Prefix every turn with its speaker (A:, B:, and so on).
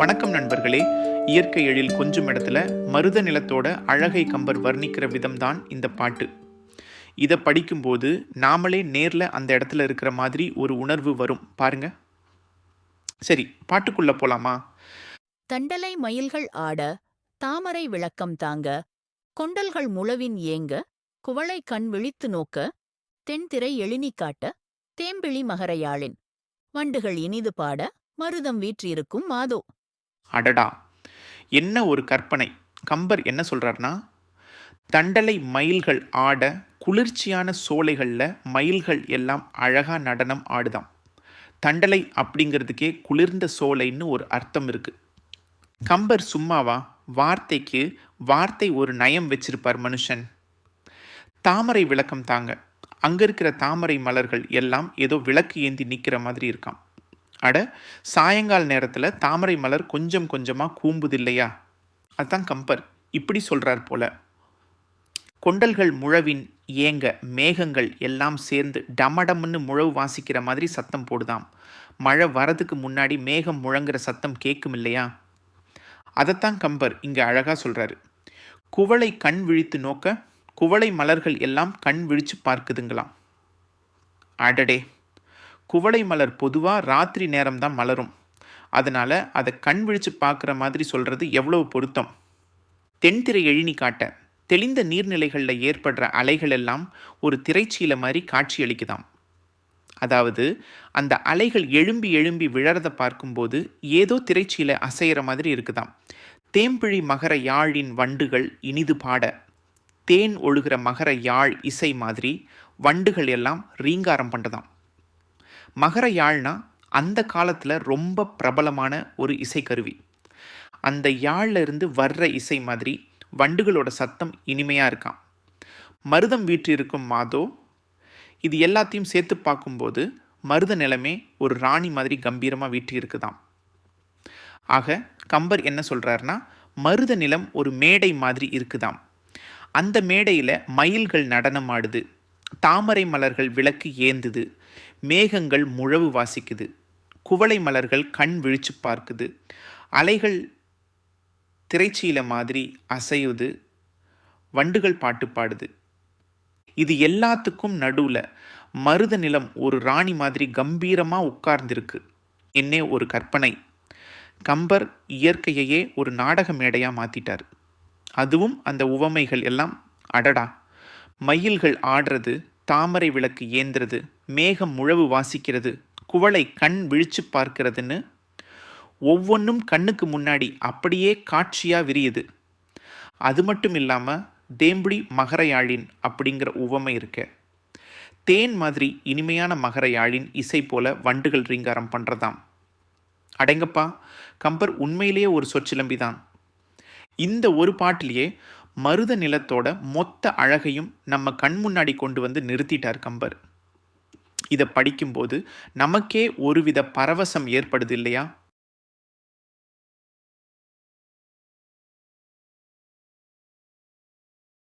A: வணக்கம் நண்பர்களே. இயற்கை எழில் கொஞ்சம் இடத்துல மருத நிலத்தோட அழகை கம்பர் வர்ணிக்கிற விதம்தான் இந்த பாட்டு. இதை படிக்கும்போது நாமளே நேரில் அந்த இடத்துல இருக்கிற மாதிரி ஒரு உணர்வு வரும். பாருங்க. சரி பாட்டுக்குள்ள போலாமா?
B: தண்டலை மயில்கள் ஆட தாமரை விளக்கம் தாங்க கொண்டல்கள் முழவின் ஏங்க குவளை கண் விழித்து நோக்க தென்திரை எழினி காட்ட தேம்பிழி மகரையாளின் வண்டுகள் இனிது பாட மருதம் வீற்றிருக்கும் மாதோ.
A: அடடா. என்ன ஒரு கற்பனை. கம்பர் என்ன சொல்கிறார்னா தண்டலை மயில்கள் ஆட குளிர்ச்சியான சோலைகளில் மயில்கள் எல்லாம் அழகாக நடனம் ஆடுதாம். தண்டலை அப்படிங்கிறதுக்கே குளிர்ந்த சோலைன்னு ஒரு அர்த்தம் இருக்குது கம்பர் சும்மாவா வார்த்தைக்கு வார்த்தை ஒரு நயம் வச்சிருப்பார் மனுஷன். தாமரை விளக்கம் தாங்க. அங்கே இருக்கிற தாமரை மலர்கள் எல்லாம் ஏதோ விளக்கு ஏந்தி நிற்கிற மாதிரி இருக்காம். அட சாயங்கால நேரத்தில் தாமரை மலர் கொஞ்சம் கொஞ்சமாக கூம்புது இல்லையா அதான் கம்பர். இப்படி சொல்கிறார் போல. கொண்டல்கள் முழவின் ஏங்க மேகங்கள் எல்லாம் சேர்ந்து டமடம்னு முழவு வாசிக்கிற மாதிரி சத்தம் போடுதாம். மழை வரதுக்கு முன்னாடி மேகம் முழங்குற சத்தம் கேட்கும் இல்லையா அதைத்தான் கம்பர் இங்கே அழகாக சொல்கிறாரு குவளை கண் விழித்து நோக்க குவளை மலர்கள் எல்லாம் கண் விழித்து பார்க்குதுங்களாம். அடடே! குவளை மலர் பொதுவாக ராத்திரி நேரம்தான் மலரும். அதனால் அதை கண் விழித்து பார்க்குற மாதிரி சொல்கிறது எவ்வளவு பொருத்தம். தென்திரை எழினி காட்ட தெளிந்த நீர்நிலைகளில் ஏற்படுற அலைகள் எல்லாம் ஒரு திரைச்சீலை மாதிரி காட்சியளிக்குதாம். அதாவது அந்த அலைகள் எழும்பி எழும்பி விழறத பார்க்கும்போது ஏதோ திரைச்சீலை அசைகிற மாதிரி இருக்குதாம். தேம்பிழி மகர யாழின் வண்டுகள் இனிது பாட தேன் ஒழுகிற மகர யாழ் இசை மாதிரி வண்டுகள் எல்லாம் ரீங்காரம் பண்ணுறதாம் மகர யாழ்னா அந்த காலத்தில் ரொம்ப பிரபலமான ஒரு இசைக்கருவி. அந்த யாழ்ல இருந்து வர்ற இசை மாதிரி வண்டுகளோட சத்தம் இனிமையாக இருக்காம். மருதம் வீற்றிருக்கும் மாதோ இது எல்லாத்தையும் சேர்த்து பார்க்கும்போது மருத நிலமே ஒரு ராணி மாதிரி கம்பீரமாக வீற்றி இருக்குதாம். ஆக கம்பர் என்ன சொல்கிறாருன்னா மருத நிலம் ஒரு மேடை மாதிரி இருக்குதாம். அந்த மேடையில் மயில்கள் நடனம் ஆடுது தாமரை மலர்கள் விளக்கு ஏந்துது மேகங்கள் முழவு வாசிக்குது குவளை மலர்கள் கண் விழிச்சு பார்க்குது அலைகள் திரைச்சீலை மாதிரி அசையுது வண்டுகள் பாட்டு பாடுது. இது எல்லாத்துக்கும் நடுவில் மருத நிலம் ஒரு ராணி மாதிரி கம்பீரமாக உட்கார்ந்திருக்கு. என்னே ஒரு கற்பனை. கம்பர் இயற்கையையே ஒரு நாடக மேடையாக மாற்றிட்டார் அதுவும் அந்த உவமைகள் எல்லாம் அடடா! மயில்கள் ஆடுறது தாமரை விளக்கு ஏந்துறது மேகம் முழவு வாசிக்கிறது குவளை கண் விழிச்சு பார்க்கிறதுன்னு ஒவ்வொன்றும் கண்ணுக்கு முன்னாடி அப்படியே காட்சியாக விரியுது. அது மட்டும் இல்லாமல் தேம்புடி மகரையாழின் அப்படிங்கிற உவமை இருக்க. தேன் மாதிரி இனிமையான மகரையாழின் இசை போல வண்டுகள் ரீங்காரம் பண்ணுறதாம் அடங்கப்பா கம்பர் உண்மையிலேயே ஒரு சொற்சிலம்பி தான் இந்த ஒரு பாட்டிலேயே மருத நிலத்தோட மொத்த அழகையும் நம்ம கண் முன்னாடி கொண்டு வந்து நிறுத்திட்டார் கம்பர். இதை படிக்கும்போது நமக்கே ஒருவித பரவசம் ஏற்படுது இல்லையா?